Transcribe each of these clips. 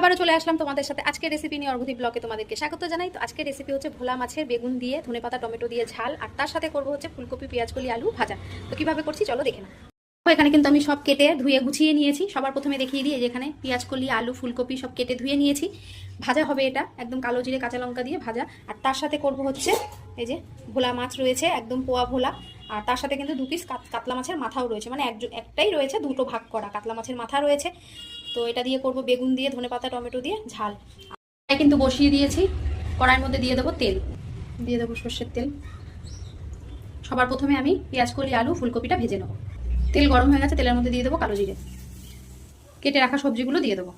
আবারও চলে আসলাম তোমাদের সাথে। আজকে রেসিপি নিয়ে অর্ঘতি ব্লকে তোমাদেরকে স্বাগত জানাই। তো আজকের রেসিপি হচ্ছে ভোলা মাছের বেগুন দিয়ে ধনেপাতা টমেটো দিয়ে ঝাল, আর তার সাথে করব হচ্ছে ফুলকপি পেঁয়াজকলি আলু ভাজা। তো কীভাবে করছি চলো দেখে না এখানে কিন্তু আমি সব কেটে ধুয়ে গুছিয়ে নিয়েছি। সবার প্রথমে দেখিয়ে দিই, এই যে এখানে পেঁয়াজকলি আলু, ফুলকপি সব কেটে ধুয়ে নিয়েছি। ভাজা হবে এটা, একদম কালো জিরে কাঁচা লঙ্কা দিয়ে ভাজা। আর তার সাথে করব হচ্ছে, এই যে ভোলা মাছ রয়েছে, একদম পোয়া ভোলা। আর তার সাথে কিন্তু দু পিস কাতলা মাছের মাথাও রয়েছে। মানে এক একটাই রয়েছে, দুটো ভাগ করা। কাতলা মাছের মাথা রয়েছে। তো এটা দিয়ে করব বেগুন দিয়ে ধনেপাতা টমেটো দিয়ে ঝাল। কিন্তু বসিয়ে দিয়েছি। কড়াইয়ের মধ্যে দিয়ে দেবো তেল। দিয়ে দেবো সর্ষের তেল। সবার প্রথমে আমি পেঁয়াজ, কলি, আলু, ফুলকপিটা ভেজে নেব। তেল গরম হয়ে গেছে, তেলের মধ্যে দিয়ে দেবো কালো জিরে। কেটে রাখা সবজিগুলো দিয়ে দেবো।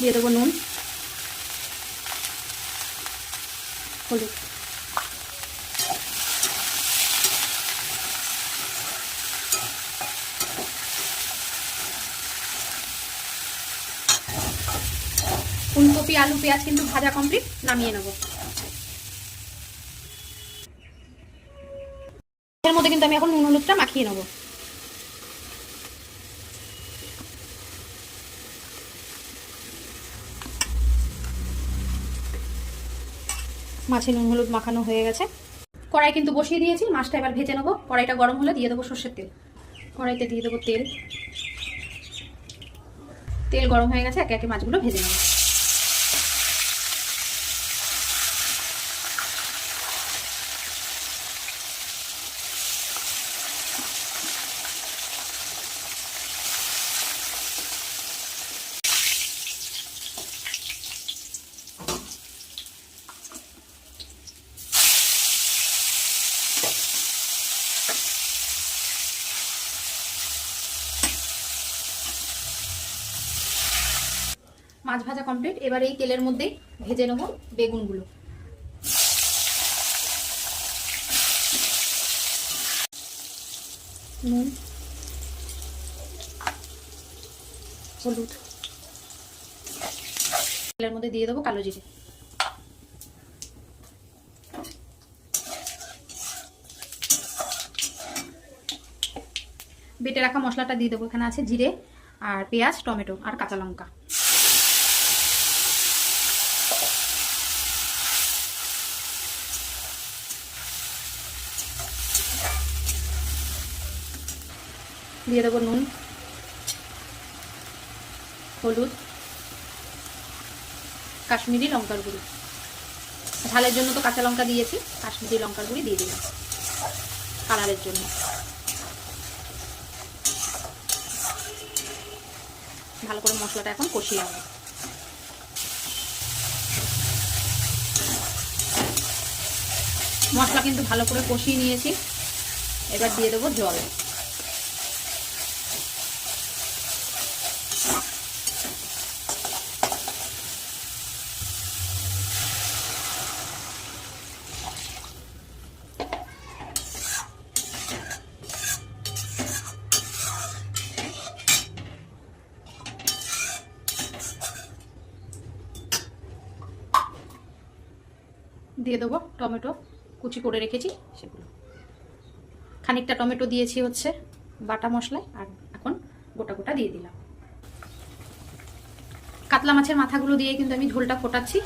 দিয়ে দেবো নুন। হলুদ। ফুলকপি, আলু, পেঁয়াজ কিন্তু ভাজা কমপ্লিট নামিয়ে নেব। এর মধ্যে কিন্তু আমি এখন নুন, হলুদটা মাখিয়ে নেব। মাছে নুন, হলুদ মাখানো হয়ে গেছে। কড়াই কিন্তু বসিয়ে দিয়েছি, মাছটা এবার ভেজে নেব। কড়াইটা গরম হলে দিয়ে দেবো সর্ষের তেল। কড়াইতে দিয়ে দেবো তেল। তেল গরম হয়ে গেছে, একে একে মাছগুলো ভেজে নেব। মাছ ভাজা কমপ্লিট এবার এই তেলের মধ্যে ভেজে নেব বেগুনগুলো। নুন। হলুদ। তেলের মধ্যে দিয়ে দেবো কালো জিরে। বেটে রাখা মশলাটা দিয়ে দেবো। এখানে আছে জিরে আর পেঁয়াজ, টমেটো আর কাঁচা লঙ্কা। দিয়ে দেবো নুন, হলুদ, কাশ্মীরি লঙ্কার গুঁড়ি। ঝালের জন্য তো কাঁচা লঙ্কা দিয়েছি, কাশ্মীরি লঙ্কার গুঁড়ি দিয়ে দিলাম কালারের জন্য। ভালো করে মশলাটা এখন কষিয়ে নেব। মশলা কিন্তু ভালো করে কষিয়ে নিয়েছি। এবার দিয়ে দেবো জল। দিয়ে দেবো টমেটো কুচি করে রেখেছি। সেগুলো। খানিকটা টমেটো দিয়েছি হচ্ছে বাটা মশলায় আর এখন গোটা গোটা দিয়ে দিলাম। কাতলা মাছের মাথাগুলো দিয়ে কিন্তু আমি ঝোলটা ফোটাচ্ছি।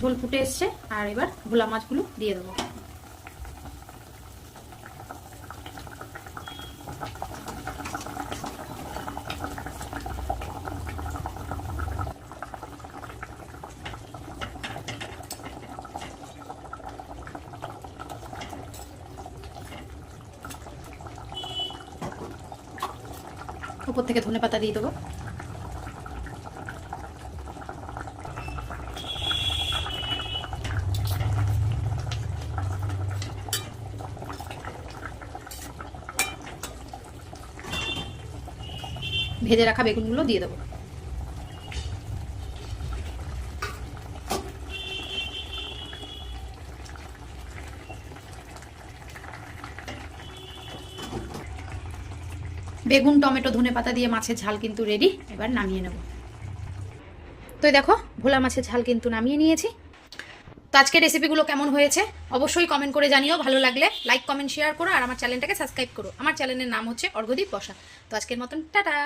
ঝোল ফুটে এসছে আর এবার ভোলা মাছগুলো দিয়ে দেবো। উপর থেকে ধনে পাতা দিয়ে দেবো। ভেজে রাখা বেগুনগুলো দিয়ে দেবো। বেগুন, টমেটো, ধনে পাতা দিয়ে মাছের ঝাল কিন্তু রেডি এবার নামিয়ে নেব। তো দেখো, ভোলা মাছের ঝাল কিন্তু নামিয়ে নিয়েছি। তো আজকের রেসিপিগুলো কেমন হয়েছে? অবশ্যই কমেন্ট করে জানিও, ভালো লাগলে। লাইক কমেন্ট শেয়ার করো, আর আমার চ্যানেলটাকে সাবস্ক্রাইব করো। আমার চ্যানেলের নাম হচ্ছে অর্ঘদীপ বসা। তো আজকের মতন, টাটা!